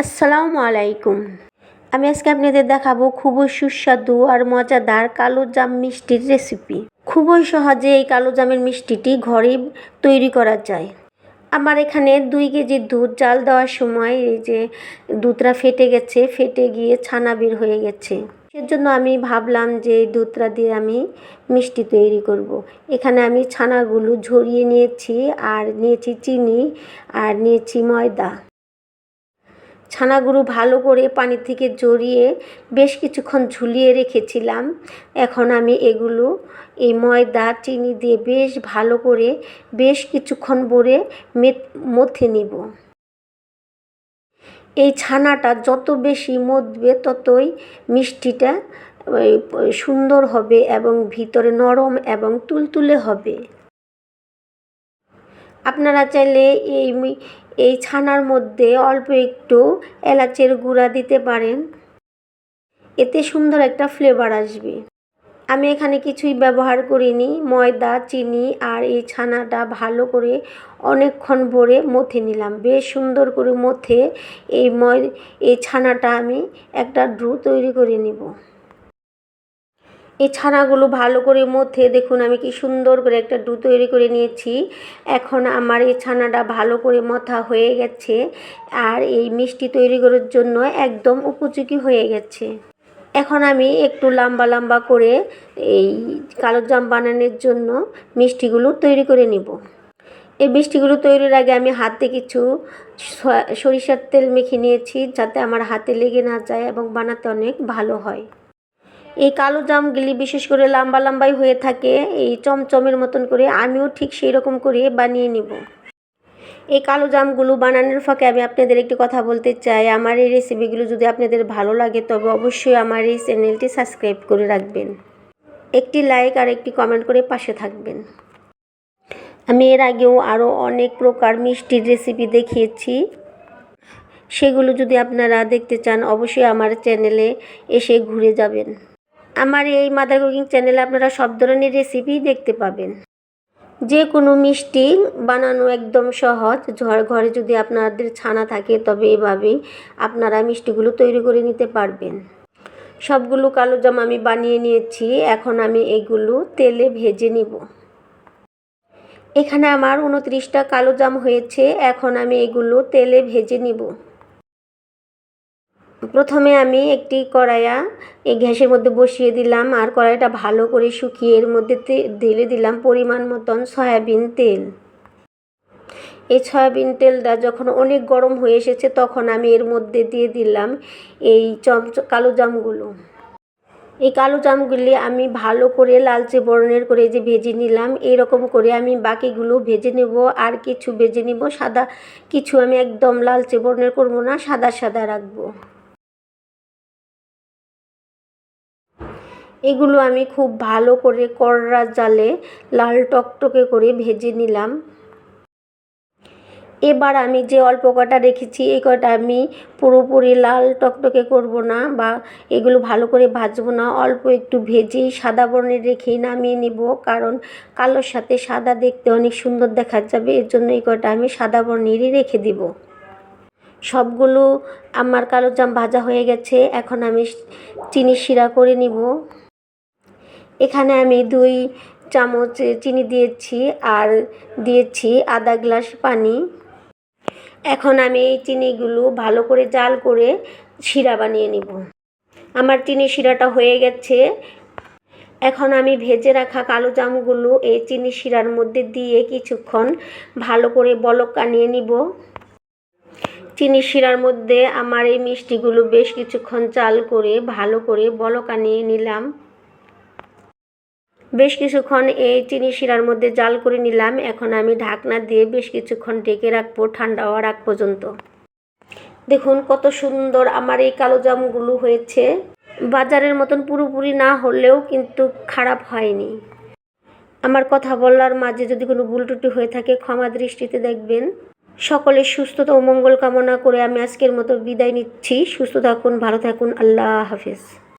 আসসালামু আলাইকুম। আমি আজকে আপনাদের দেখাবো খুবই সুস্বাদু আর মজাদার কালো জাম মিষ্টির রেসিপি খুবই সহজে এই কালো জামের মিষ্টিটি ঘরে তৈরি করা যায়। আমার এখানে দুই কেজি দুধ জাল দেওয়ার সময় এই যে দুধটা ফেটে গেছে, ফেটে গিয়ে ছানা বের হয়ে গেছে। সেজন্য আমি ভাবলাম যে এই দুধটা দিয়ে আমি মিষ্টি তৈরি করব। এখানে আমি ছানাগুলো ঝরিয়ে নিয়েছি আর নিয়েছি চিনি আর নিয়েছি ময়দা। ছানাগুলো ভালো করে পানি থেকে জড়িয়ে বেশ কিছুক্ষণ ঝুলিয়ে রেখেছিলাম। এখন আমি এগুলো, এই ময়দা, চিনি দিয়ে বেশ ভালো করে বেশ কিছুক্ষণ ভরে মথে নিব। এই ছানাটা যত বেশি মধবে ততই মিষ্টিটা সুন্দর হবে এবং ভিতরে নরম এবং তুলতুলে হবে। আপনারা চাইলে এই এই ছানার মধ্যে অল্প একটু এলাচের গুঁড়া দিতে পারেন। এতে সুন্দর একটা ফ্লেভার আসবে। আমি এখানে কিছুই ব্যবহার করিনি। ময়দা, চিনি আর এই ছানাটা ভালো করে অনেকক্ষণ ভরে মথে নিলাম। বেশ সুন্দর করে মথে এই ময়, এই ছানাটা আমি একটা ড্রু তৈরি করে নিব। এই ছানাগুলো ভালো করে মধ্যে দেখুন আমি কি সুন্দর করে একটা ডু তৈরি করে নিয়েছি। এখন আমার এই ছানাটা ভালো করে মথা হয়ে গেছে আর এই মিষ্টি তৈরি করার জন্য একদম উপযোগী হয়ে গেছে। এখন আমি একটু লম্বা লম্বা করে এই কালো জাম বানানোর জন্য মিষ্টিগুলো তৈরি করে নিব। এই মিষ্টিগুলো তৈরির আগে আমি হাতে কিছু সরিষার তেল মেখে নিয়েছি যাতে আমার হাতে লেগে না যায় এবং বানাতে অনেক ভালো হয়। এই কালো জামগুলি বিশেষ করে লম্বা লম্বাই হয়ে থাকে, এই চমচমের মতন করে আমিও ঠিক সেই রকম করে বানিয়ে নিব। এই কালো জামগুলো বানানোর ফাঁকে আমি আপনাদের একটি কথা বলতে চাই। আমার এই রেসিপিগুলো যদি আপনাদের ভালো লাগে, তবে অবশ্যই আমার এই চ্যানেলটি সাবস্ক্রাইব করে রাখবেন। একটি লাইক আর একটি কমেন্ট করে পাশে থাকবেন। আমি এর আগেও আরও অনেক প্রকার মিষ্টির রেসিপি দেখিয়েছি। সেগুলো যদি আপনারা দেখতে চান, অবশ্যই আমার চ্যানেলে এসে ঘুরে যাবেন। আমার এই মাদার কুকিং চ্যানেলে আপনারা সব ধরনের রেসিপি দেখতে পাবেন। যে কোনো মিষ্টি বানানো একদম সহজ। ঘরে যদি আপনাদের ছানা থাকে, তবে এভাবেই আপনারা মিষ্টিগুলো তৈরি করে নিতে পারবেন। সবগুলো কালো জাম আমি বানিয়ে নিয়েছি। এখন আমি এগুলো তেলে ভেজে নিব। এখানে আমার উনত্রিশটা কালো জাম হয়েছে। এখন আমি এগুলো তেলে ভেজে নিব। প্রথমে আমি একটি কড়াইয়া এই গ্যাসের মধ্যে বসিয়ে দিলাম আর কড়াইটা ভালো করে শুকিয়ে এর মধ্যে ঢেলে দিলাম পরিমাণ মতন সয়াবিন তেল। এই সয়াবিন তেলটা যখন অনেক গরম হয়ে এসেছে তখন আমি এর মধ্যে দিয়ে দিলাম এই চম কালো জামগুলো। এই কালো জামগুলি আমি ভালো করে লালচে বর্ণের করে যে ভেজে নিলাম, এইরকম করে আমি বাকিগুলো ভেজে নেব, আর কিছু ভেজে নিব, সাদা, কিছু আমি একদম লালচে বর্ণের করব না, সাদা সাদা রাখব। এগুলো আমি খুব ভালো করে কররা জালে লাল টকটকে করে ভেজে নিলাম। এবার আমি যে অল্প কটা রেখেছি, এই কটা আমি পুরোপুরি লাল টকটকে করব না বা এগুলো ভালো করে ভাজবো না। অল্প একটু ভেজেই সাদা বর্ণের রেখেই নামিয়ে নিব, কারণ কালোর সাথে সাদা দেখতে অনেক সুন্দর দেখা যাবে। এর জন্য এই কটা আমি সাদা বর্ণেরই রেখে দিব। সবগুলো আমার কালো জাম ভাজা হয়ে গেছে, এখন আমি চিনি শিরা করে নিব। এখানে আমি দুই চামচ চিনি দিয়েছি আর দিয়েছি আধা গ্লাস পানি। এখন আমি এই চিনিগুলো ভালো করে জাল করে শিরা বানিয়ে নিব। আমার চিনি শিরাটা হয়ে গেছে। এখন আমি ভেজে রাখা কালো জামগুলো এই চিনি শিরার মধ্যে দিয়ে কিছুক্ষণ ভালো করে বলক আনিয়ে নিব। চিনি শিরার মধ্যে আমার এই মিষ্টিগুলো বেশ কিছুক্ষণ চাল করে ভালো করে বলক আনিয়ে নিলাম। বেশ কিছুক্ষণ এই চিনি শিরার মধ্যে জাল করে নিলাম। এখন আমি ঢাকনা দিয়ে বেশ কিছুক্ষণ ঢেকে রাখব ঠান্ডা হওয়ার আগ পর্যন্ত। দেখুন কত সুন্দর আমার এই কালো জামগুলো হয়েছে। বাজারের মতন পুরোপুরি না হলেও কিন্তু খারাপ হয়নি। আমার কথা বলার মাঝে যদি কোনো ভুল টুটি হয়ে থাকে, ক্ষমা দৃষ্টিতে দেখবেন। সকলের সুস্থতা ও মঙ্গল কামনা করে আমি আজকের মতো বিদায় নিচ্ছি। সুস্থ থাকুন, ভালো থাকুন, আল্লাহ হাফিজ।